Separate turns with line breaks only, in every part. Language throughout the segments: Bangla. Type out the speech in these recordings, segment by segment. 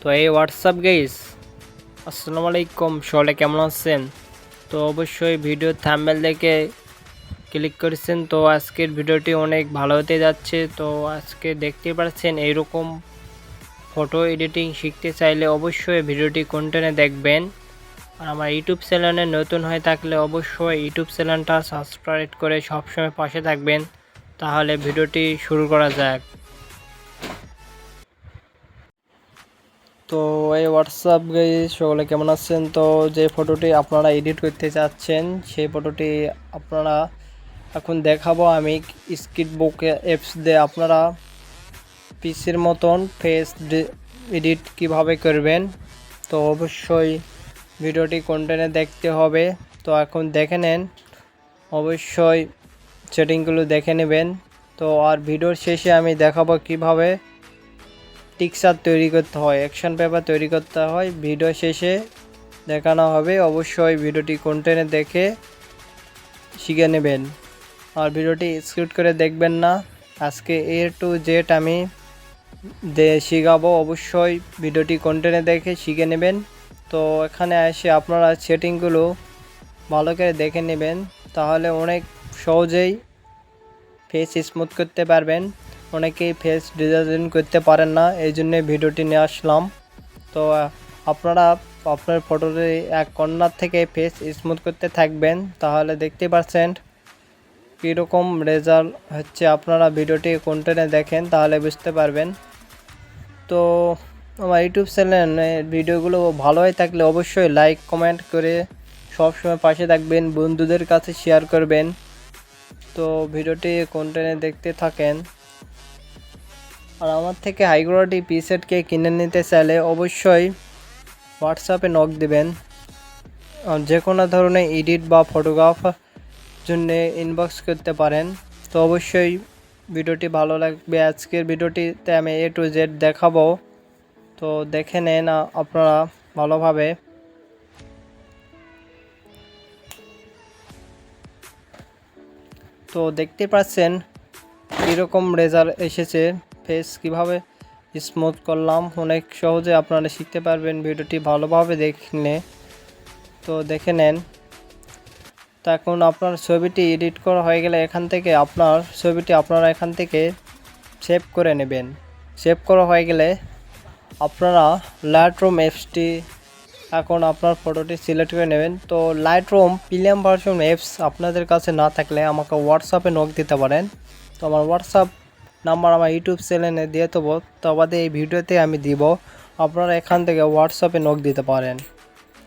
তো এই হোয়াটসঅ্যাপ গেইস আসসালামু আলাইকুম সকলে কেমন আছেন? তো অবশ্যই ভিডিও থাম্বেল দেখে ক্লিক করেছেন। তো আজকের ভিডিওটি অনেক ভালো হতে যাচ্ছে। তো আজকে দেখতে পাচ্ছেন এইরকম ফটো এডিটিং শিখতে চাইলে অবশ্যই ভিডিওটি কন্টেনে দেখবেন। আর আমার ইউটিউব চ্যানেলে নতুন হয়ে থাকলে অবশ্যই ইউটিউব চ্যানেলটা সাবস্ক্রাইব করে সবসময় পাশে থাকবেন। তাহলে ভিডিওটি শুরু করা যাক। তো এই হোয়াটসঅ্যাপ গাই সকলে কেমন আছেন? তো যে ফটোটি আপনারা এডিট করতে চাচ্ছেন, সেই ফটোটি আপনারা এখন দেখাবো আমি স্কিট বুক অ্যাপস দিয়ে আপনারা পিসির মতন ফেস এডিট কীভাবে করবেন? তো অবশ্যই ভিডিওটি কন্টেন্টে দেখতে হবে। তো এখন দেখে নেন, অবশ্যই সেটিংগুলো দেখে নেবেন। তো আর ভিডিওর শেষে আমি দেখাবো কীভাবে টিক্সার তৈরি করতে হয় অ্যাকশন পেপার তৈরি করতে হয়। ভিডিও শেষে দেখানো হবে। অবশ্যই ভিডিওটি কন্টেন্টে দেখে শিখে নেবেন। আর ভিডিওটি স্ক্রিপ্ট করে দেখবেন না। আজকে এ টু জেড আমি শিখাবো। অবশ্যই ভিডিওটি কন্টেন্টে দেখে শিখে নেবেন। তো এখানে এসে আপনারা সেটিংগুলো ভালো করে দেখে নেবেন। তাহলে অনেক সহজেই ফেস স্মুথ করতে পারবেন। অনেকেই ফেস ডিজাইন করতে পারেন না, এই জন্য ভিডিওটি নিয়ে আসলাম। তো, আপনারা আপনার ফটোতে এক কর্নার থেকে ফেস স্মুথ করতে থাকবেন, তাহলে দেখতে পাচ্ছেন কীরকম রেজাল্ট হচ্ছে। আপনারা ভিডিওটি কন্টেন্টে দেখেন, তাহলে বুঝতে পারবেন। তো, আমার ইউটিউব চ্যানেলে ভিডিওগুলো ভালো হয়ে থাকলে অবশ্যই লাইক কমেন্ট করে সবসময় পাশে থাকবেন, বন্ধুদের কাছে শেয়ার করবেন। তো, ভিডিওটি কন্টেন্টে দেখতে থাকেন আর আমার থেকে হাই কোয়ালিটি পিসেটকে কিনে নিতে চাইলে অবশ্যই হোয়াটসঅ্যাপে নক দিবেন। যে কোনো ধরনের এডিট বা ফটোগ্রাফ জন্য ইনবক্স করতে পারেন। তো অবশ্যই ভিডিওটি ভালো লাগবে। আজকের ভিডিওটিতে আমি এ টু জেড দেখাবো। তো দেখে নেন আপনারা ভালোভাবে। তো দেখতে পাচ্ছেন কীরকম রেজাল্ট এসেছে। ফেস কীভাবে স্মুথ করলাম, অনেক সহজে আপনারা শিখতে পারবেন ভিডিওটি ভালোভাবে দেখলে। তো দেখে নেন। তো এখন আপনার ছবিটি এডিট করা হয়ে গেলে এখান থেকে আপনার ছবিটি আপনারা এখান থেকে সেভ করে নেবেন। সেভ করা হয়ে গেলে আপনারা লাইট রুম অ্যাপসটি এখন আপনার ফটোটি সিলেক্ট করে নেবেন। তো Lightroom premium version apps আপনাদের কাছে না থাকলে আমাকে হোয়াটসঅ্যাপে নক দিতে পারেন। তো আমার হোয়াটসঅ্যাপ নাম্বার আমার ইউটিউব চ্যানেলে দিয়ে দেবো। তো আমাদের এই ভিডিওতে আমি দিব। আপনারা এখান থেকে হোয়াটসঅ্যাপে নক দিতে পারেন।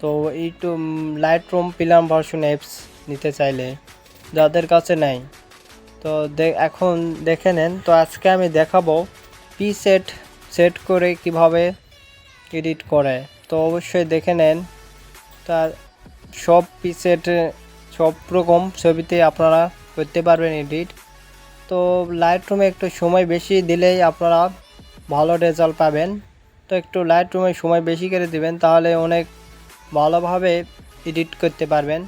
তো YouTube Lightroom premium version apps নিতে চাইলে, যাদের কাছে নেই। তো এখন দেখে নেন। তো আজকে আমি দেখাবো পি সেট সেট করে কীভাবে এডিট করে। তো অবশ্যই দেখে নেন। তার সব পি সেট সব রকম ছবিতে আপনারা করতে পারবেন এডিট তো লাইট রুমে একটু সময় বেশি দিলেই আপনারা ভালো রেজাল্ট পাবেন। তো একটু লাইট রুমে সময় বেশি করে দিবেন, তাহলে অনেক ভালোভাবে এডিট করতে পারবেন।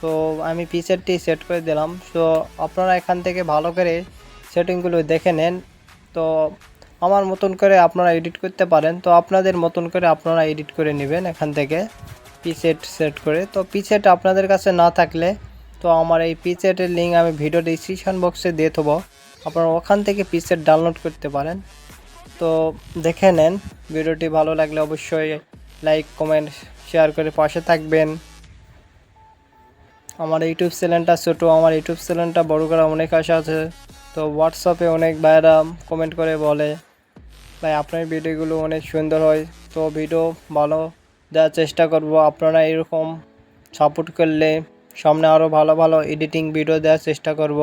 তো আমি পিসেটটি সেট করে দিলাম। তো আপনারা এখান থেকে ভালো করে সেটিংগুলো দেখে নেন। তো আমার মতন করে আপনারা এডিট করতে পারেন। তো আপনাদের মতন করে আপনারা এডিট করে নেবেন এখান থেকে। পিসেট সেট করে। তো পিসেট আপনাদের কাছে না থাকলে তো আমার এই পিসেটের লিঙ্ক আমি ভিডিও ডিসক্রিপশন বক্সে দিয়ে দেবো আপনারা ওখান থেকে পিসেট ডাউনলোড করতে পারেন। তো দেখে নেন ভিডিওটি ভালো লাগলে অবশ্যই লাইক কমেন্ট শেয়ার করে পাশে থাকবেন। আমার ইউটিউব চ্যানেলটা ছোটো, আমার ইউটিউব চ্যানেলটা বড় করা অনেক আশা আছে। তো হোয়াটসঅ্যাপে অনেক ভাইরা কমেন্ট করে বলে, ভাই, আপনার ভিডিওগুলো অনেক সুন্দর হয়। তো ভিডিও ভালো দেওয়ার চেষ্টা করব। আপনারা এরকম সাপোর্ট করলে সামনে আরও ভালো ভালো এডিটিং ভিডিও দেওয়ার চেষ্টা করব।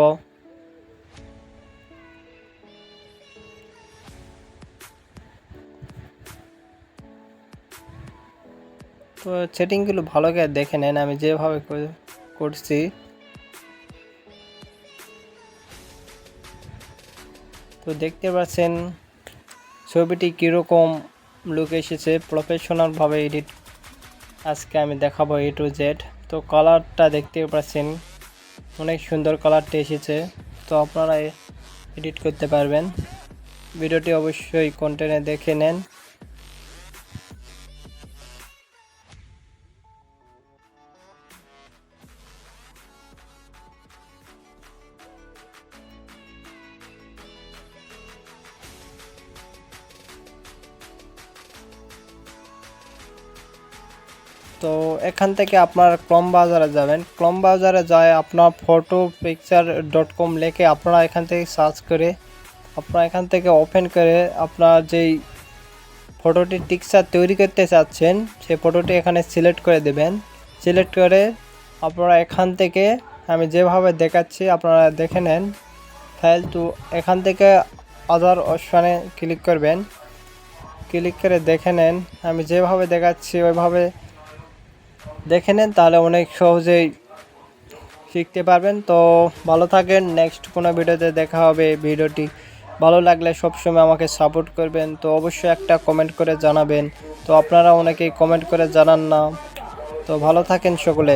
তো সেটিংগুলো ভালো করে দেখে নেন, আমি যেভাবে করছি। তো দেখতে পাচ্ছেন, ছবিটি কীরকম লুক এসেছে প্রফেশনালভাবে এডিট আজকে আমি দেখাবো এ টু জেড তো কালারটা দেখতে পাচ্ছেন, অনেক সুন্দর কালারটি এসেছে। তো আপনারা এডিট করতে পারবেন। ভিডিওটি অবশ্যই কন্টেন্টে দেখে নেন। তো এখান থেকে আপনার ক্রম বাজারে যাবেন। ক্রম বাজারে যায় আপনার ফটো পিকচার ডট কম লিখে আপনারা এখান থেকে সার্চ করে, আপনারা এখান থেকে ওপেন করে আপনার যেই ফটোটি টিকচার তৈরি করতে চাচ্ছেন, সেই ফটোটি এখানে সিলেক্ট করে দেবেন। সিলেক্ট করে আপনারা এখান থেকে, আমি যেভাবে দেখাচ্ছি, আপনারা দেখে নেন। ফাইল তো এখান থেকে আদার অপশানে ক্লিক করবেন। ক্লিক করে দেখে নেন। আমি যেভাবে দেখাচ্ছি, ওইভাবে দেখে নেন, তাহলে অনেক সহজেই শিখতে পারবেন। তো ভালো থাকেন নেক্সট কোনো ভিডিওতে দেখা হবে। ভিডিওটি ভালো লাগলে সবসময় আমাকে সাপোর্ট করবেন। তো অবশ্যই একটা কমেন্ট করে জানাবেন। তো আপনারা অনেকেই কমেন্ট করে জানান না। তো ভালো থাকেন সকলে.